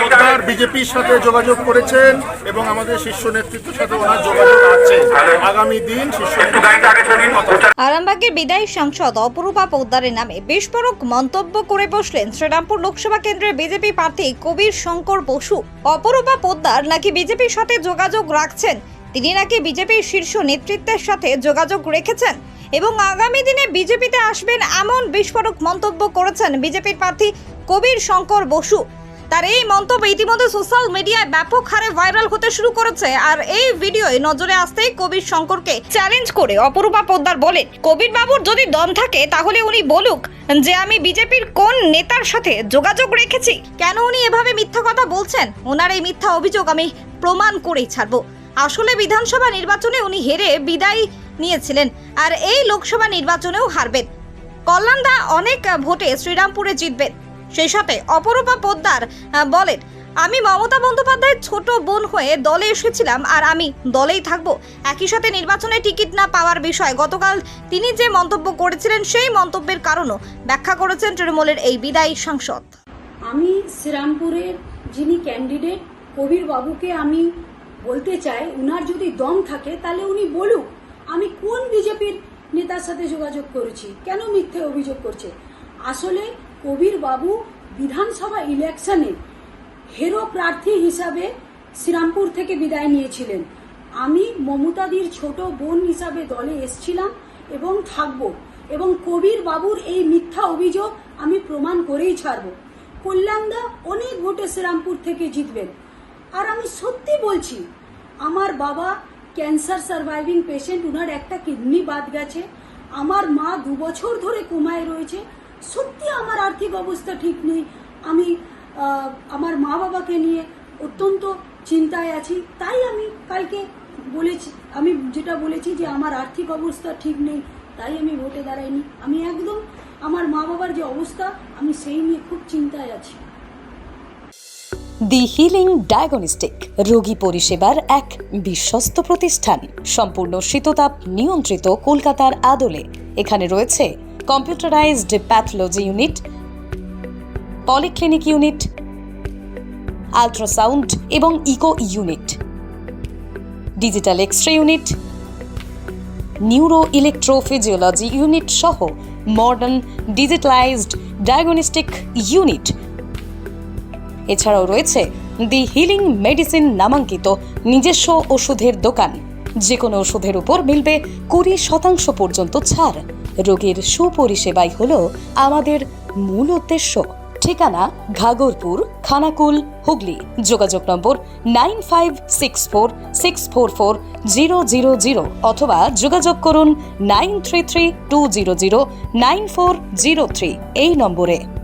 সরকার বিজেপির সাথে যোগাযোগ করেছেন এবং আমাদের শীর্ষ নেতৃত্বের সাথে ওনার যোগাযোগ আছে আগামী দিন আরামবাগের বিদায়ী সাংসদ অপরূপা পোদ্দারের নামে বিস্ফোরক মন্তব্য করে বসলেন শ্রীরামপুর লোকসভা কেন্দ্রের বিজেপি প্রার্থী কবির শঙ্কর বসু। অপরূপা পোদ্দার নাকি বিজেপির সাথে যোগাযোগ রাখছেন? তিনি নাকি বিজেপির শীর্ষ নেতৃত্বের সাথে যোগাযোগ রেখেছেন? এবং আগামী দিনে বিজেপিতে আসবেন এমন বিস্ফোরক মন্তব্য করেছেন বিজেপির প্রার্থী কবির শঙ্কর বসু। তার এই মন্তব্য ইতিমধ্যে সোশ্যাল মিডিয়ায় ব্যাপক হারে ভাইরাল হতে শুরু করেছে। আর এই ভিডিওয় নজরে আসতেই কবির শঙ্করকে চ্যালেঞ্জ করে অপরূপা পোদ্দার বলেন, কবির বাবুর যদি দম থাকে, তাহলে উনি বলুক যে আমি বিজেপির কোন নেতার সাথে যোগাযোগ রেখেছি। কেন উনি এভাবে মিথ্যা কথা বলছেন? ওনার এই মিথ্যা অভিযোগ আমি প্রমাণ করেই ছাড়বো। আসলে বিধানসভা নির্বাচনে উনি হেরে বিদায় নিয়েছিলেন আর এই লোকসভা নির্বাচনেও হারবেন। কল্যাণদা অনেক ভোটে শ্রীরামপুরে জিতবেন। সেই সাথে অপরূপা পোদ্দার বলেন, আমি মমতা বন্দ্যোপাধ্যায়ের ছোট বোন হয়ে দলে এসেছিলাম আর আমি দলেই থাকব। একই সাথে নির্বাচনে টিকিট না পাওয়ার বিষয়ে গতকাল তিনি যে মন্তব্য করেছিলেন সেই মন্তব্যের কারণও ব্যাখ্যা করেছেন তৃণমূলের এই বিদায়ী সাংসদ। আমি শ্রীরামপুরের যিনি ক্যান্ডিডেট, কবির বাবুকে আমি বলতে চাই, উনার যদি দম থাকে তাহলে উনি বলুক, আমি কোন বিজেপির নেতার সাথে যোগাযোগ করেছি, কেন মিথ্যে অভিযোগ করছে? আসলে কবির বাবু বিধানসভা ইলেকশনে হেরো প্রার্থী হিসাবে শ্রীরামপুর থেকে বিদায় নিয়েছিলেন। আমি মমতাদির ছোট বোন হিসাবে দলে এসছিলাম এবং থাকব এবং কবির বাবুর এই মিথ্যা অভিযোগ আমি প্রমাণ করেই ছাড়ব। কল্যাণদা অনেক ভোটে শ্রীরামপুর থেকে জিতবেন। আর আমি সত্যি বলছি, আমার বাবা ক্যান্সার সার্ভাইভিং পেশেন্ট, উনার একটা কিডনি বাদ গেছে। আমার মা দু বছর ধরে কোমায় রয়েছে। সত্যি আমার আর্থিক অবস্থা ঠিক নেই। আমি আমার মা বাবাকে নিয়ে অত্যন্ত চিন্তায় আছি। তাই আমি কালকে বলেছি, আমি যেটা বলেছি যে আমার আর্থিক অবস্থা ঠিক নেই, তাই আমি ভোটে দাঁড়াইনি। আমি একদম আমার মা বাবার যে অবস্থা, আমি সেই নিয়ে খুব চিন্তায় আছি। দি হিলিং ডায়াগনস্টিক রোগী পরিষেবার এক বিশ্বস্ত প্রতিষ্ঠান, সম্পূর্ণ শীততাপ নিয়ন্ত্রিত কলকাতার আদলে। এখানে রয়েছে computerised pathology unit, polyclinic unit, ultrasound এবং echo unit, digital X ray unit neuro electrophysiology unit সহ মডার্ন ডিজিটালাইজড ডায়াগনস্টিক ইউনিট। এছাড়াও রয়েছে দি হিলিং মেডিসিন নামাঙ্কিত নিজস্ব ওষুধের দোকান। যে কোনো ওষুধের উপর মিলবে কুড়ি শতাংশ পর্যন্ত ছাড়। রোগীর সুপরিষেবাই হল আমাদের মূল উদ্দেশ্য। ঠিকানা ঘাগরপুর, খানাকুল, হুগলি। যোগাযোগ number nine five six four six four four zero zero zero অথবা যোগাযোগ করুন nine three three two zero zero nine four zero three এই নম্বরে।